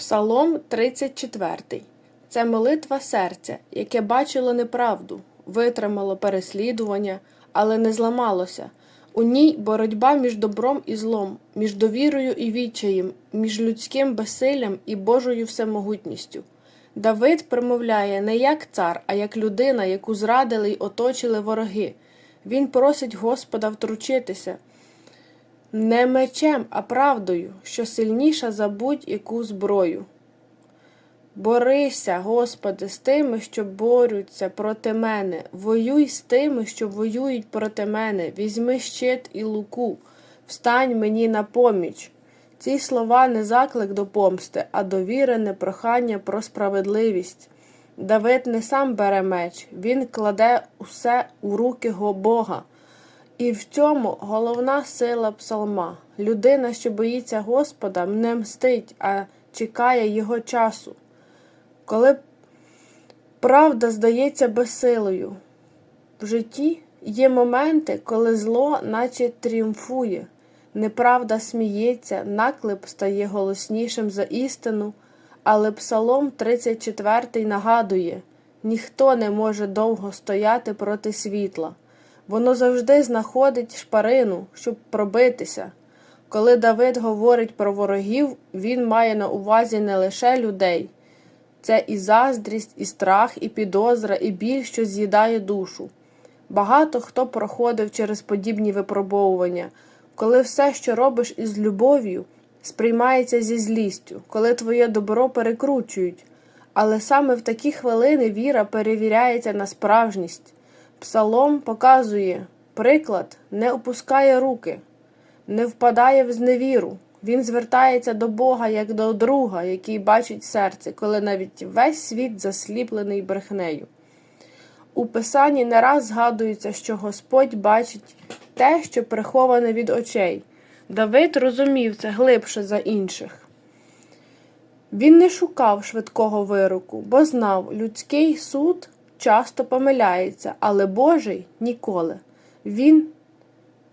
Псалом 34. Це молитва серця, яке бачило неправду, витримало переслідування, але не зламалося. У ній боротьба між добром і злом, між довірою і відчаєм, між людським безсиллям і Божою всемогутністю. Давид промовляє не як цар, а як людина, яку зрадили й оточили вороги. Він просить Господа втручитися не мечем, а правдою, що сильніша за будь-яку зброю. Борися, Господи, з тими, що борються проти мене, воюй з тими, що воюють проти мене, візьми щит і луку, встань мені на поміч. Ці слова не заклик до помсти, а довірене прохання про справедливість. Давид не сам бере меч, він кладе усе у руки Бога. І в цьому головна сила псалма. Людина, що боїться Господа, не мстить, а чекає його часу. Коли правда здається безсилою, в житті є моменти, коли зло наче тріумфує, неправда сміється, наклеп стає голоснішим за істину, але Псалом 34 нагадує ніхто не може довго стояти проти світла. Воно завжди знаходить шпарину, щоб пробитися. Коли Давид говорить про ворогів, він має на увазі не лише людей, це і заздрість, і страх, і підозра, і біль, що з'їдає душу. Багато хто проходив через подібні випробовування, коли все, що робиш із любов'ю, сприймається зі злістю, коли твоє добро перекручують. Але саме в такі хвилини віра перевіряється на справжність. Псалом показує приклад, не опускає руки, не впадає в зневіру. Він звертається до Бога як до друга, який бачить серце, коли навіть весь світ засліплений брехнею. У Писанні не раз згадується, що Господь бачить те, що приховане від очей. Давид розумів це глибше за інших. Він не шукав швидкого вироку, бо знав, людський суд часто помиляється, але Божий ніколи. Він,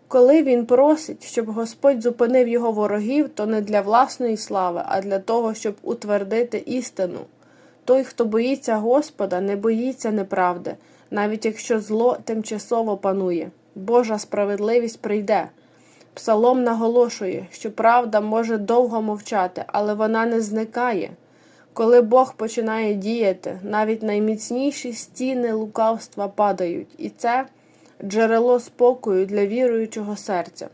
коли він просить, щоб Господь зупинив його ворогів, то не для власної слави, а для того, щоб утвердити істину. Той, хто боїться Господа, не боїться неправди, навіть якщо зло тимчасово панує. Божа справедливість прийде. Псалом наголошує, що правда може довго мовчати, але вона не зникає. Коли Бог починає діяти, навіть найміцніші стіни лукавства падають, і це джерело спокою для віруючого серця.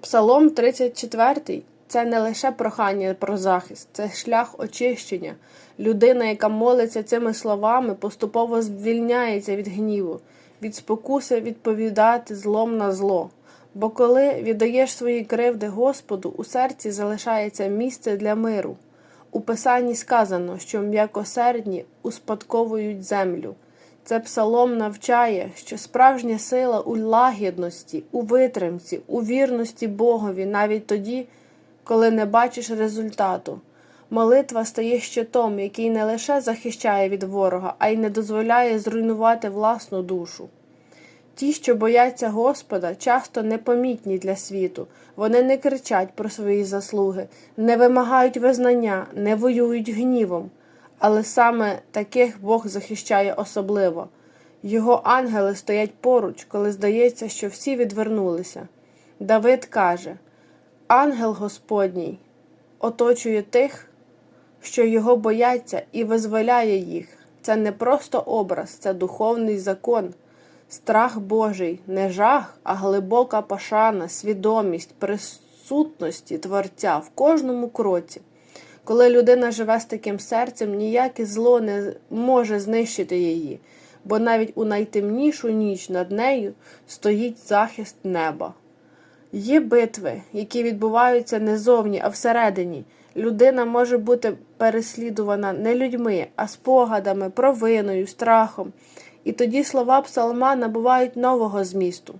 Псалом 34 це не лише прохання про захист, це шлях очищення. Людина, яка молиться цими словами, поступово звільняється від гніву, від спокуси відповідати злом на зло. Бо коли віддаєш свої кривди Господу, у серці залишається місце для миру. У Писанні сказано, що м'якосердні успадковують землю. Це псалом навчає, що справжня сила у лагідності, у витримці, у вірності Богові, навіть тоді, коли не бачиш результату. Молитва стає щитом, який не лише захищає від ворога, а й не дозволяє зруйнувати власну душу. Ті, що бояться Господа, часто непомітні для світу. Вони не кричать про свої заслуги, не вимагають визнання, не воюють гнівом. Але саме таких Бог захищає особливо. Його ангели стоять поруч, коли здається, що всі відвернулися. Давид каже: Ангел Господній оточує тих, що його бояться, і визволяє їх. Це не просто образ, це духовний закон. Страх Божий не жах, а глибока пошана, свідомість присутності Творця в кожному кроці. Коли людина живе з таким серцем, ніяке зло не може знищити її, бо навіть у найтемнішу ніч над нею стоїть захист неба. Є битви, які відбуваються не зовні, а всередині. Людина може бути переслідувана не людьми, а спогадами, провиною, страхом. І тоді слова псалма набувають нового змісту.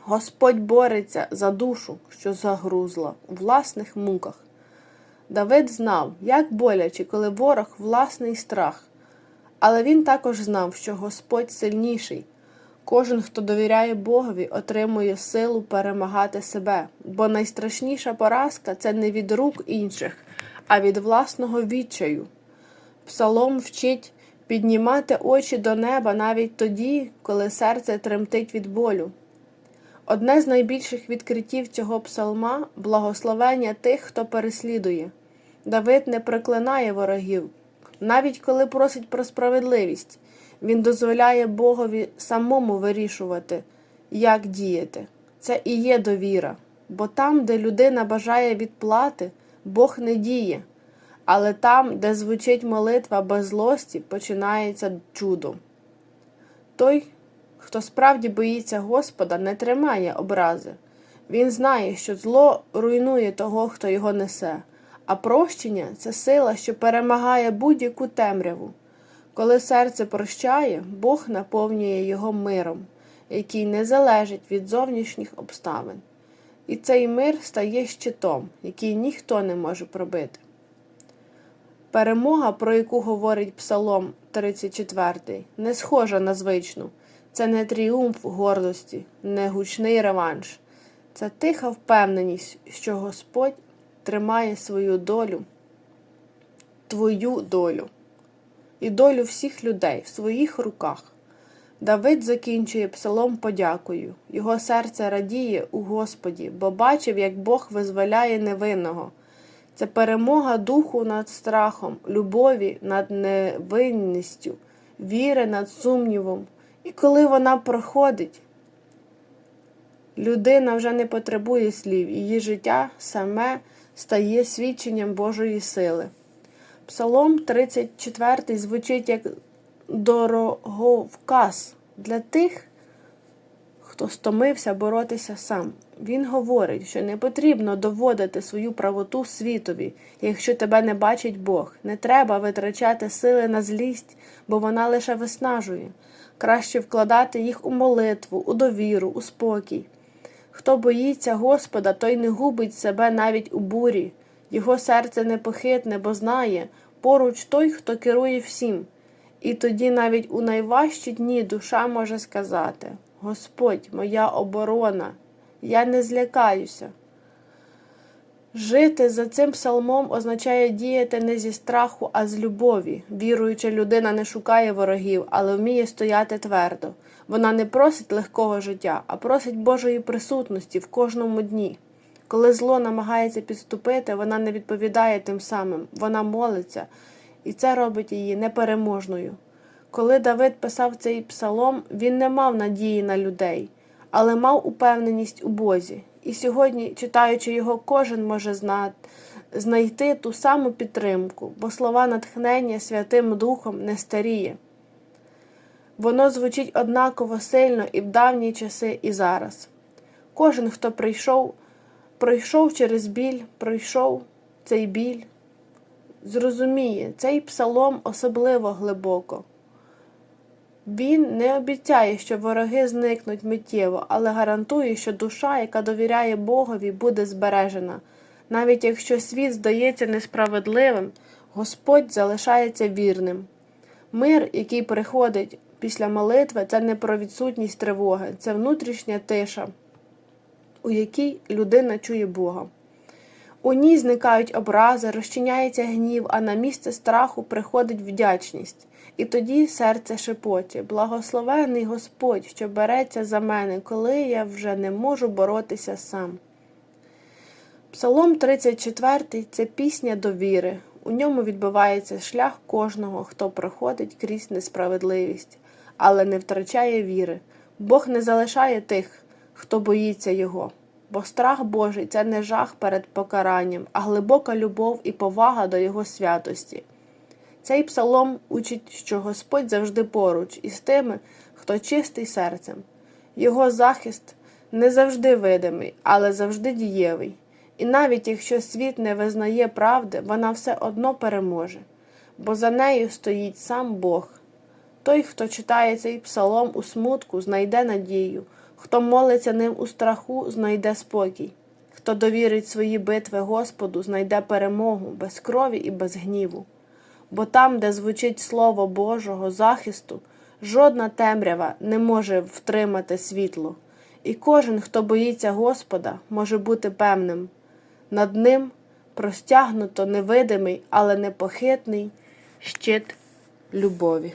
Господь бореться за душу, що загрузла у власних муках. Давид знав, як боляче, коли ворог власний страх, але він також знав, що Господь сильніший. Кожен, хто довіряє Богові, отримує силу перемагати себе, бо найстрашніша поразка це не від рук інших, а від власного відчаю. Псалом вчить піднімати очі до неба навіть тоді, коли серце тремтить від болю. Одне з найбільших відкриттів цього псалма благословення тих, хто переслідує. Давид не проклинає ворогів, навіть коли просить про справедливість. Він дозволяє Богові самому вирішувати, як діяти. Це і є довіра, бо там, де людина бажає відплати, Бог не діє. Але там, де звучить молитва без злості, починається чудо. Той, хто справді боїться Господа, не тримає образи. Він знає, що зло руйнує того, хто його несе, а прощення це сила, що перемагає будь-яку темряву. Коли серце прощає, Бог наповнює його миром, який не залежить від зовнішніх обставин. І цей мир стає щитом, який ніхто не може пробити. Перемога, про яку говорить Псалом 34, не схожа на звичну. Це не тріумф гордості, не гучний реванш. Це тиха впевненість, що Господь тримає свою долю, твою долю і долю всіх людей в своїх руках. Давид закінчує псалом подякою. Його серце радіє у Господі, бо бачив, як Бог визволяє невинного. Це перемога духу над страхом, любові над невинністю, віри над сумнівом. І коли вона проходить, людина вже не потребує слів, її життя саме стає свідченням Божої сили. Псалом 34 звучить як дороговказ для тих, хто стомився боротися сам. Він говорить, що не потрібно доводити свою правоту світові, якщо тебе не бачить Бог. Не треба витрачати сили на злість, бо вона лише виснажує. Краще вкладати їх у молитву, у довіру, у спокій. Хто боїться Господа, той не губить себе навіть у бурі. Його серце непохитне, бо знає поруч той, хто керує всім. І тоді навіть у найважчі дні душа може сказати Господь, моя оборона, я не злякаюся. Жити за цим псалмом означає діяти не зі страху, а з любові. Віруюча людина не шукає ворогів, але вміє стояти твердо. Вона не просить легкого життя, а просить Божої присутності в кожному дні. Коли зло намагається підступити, вона не відповідає тим самим, вона молиться, і це робить її непереможною. Коли Давид писав цей псалом, він не мав надії на людей, але мав упевненість у Бозі. І сьогодні, читаючи його, кожен може знати, знайти ту саму підтримку, бо слова натхнення Святим Духом не старіє. Воно звучить однаково сильно і в давні часи, і зараз. Кожен, хто прийшов, пройшов через біль, пройшов цей біль, зрозуміє, цей псалом особливо глибоко. Він не обіцяє, що вороги зникнуть миттєво, але гарантує, що душа, яка довіряє Богові, буде збережена. Навіть якщо світ здається несправедливим, Господь залишається вірним. Мир, який приходить після молитви, це не про відсутність тривоги, це внутрішня тиша, у якій людина чує Бога. У ній зникають образи, розчиняється гнів, а на місце страху приходить вдячність. І тоді серце шепоче, благословений Господь, що береться за мене, коли я вже не можу боротися сам. Псалом 34 це пісня довіри. У ньому відбувається шлях кожного, хто проходить крізь несправедливість, але не втрачає віри. Бог не залишає тих, хто боїться Його. Бо страх Божий це не жах перед покаранням, а глибока любов і повага до Його святості. Цей псалом учить, що Господь завжди поруч із тими, хто чистий серцем. Його захист не завжди видимий, але завжди дієвий. І навіть якщо світ не визнає правди, вона все одно переможе, бо за нею стоїть сам Бог. Той, хто читає цей псалом у смутку, знайде надію, хто молиться ним у страху, знайде спокій, хто довірить свої битви Господу, знайде перемогу без крові і без гніву. Бо там, де звучить Слово Божого захисту, Жодна темрява не може втримати світло, і кожен, хто боїться Господа, може бути певним. Над ним простягнуто невидимий, але непохитний щит любові.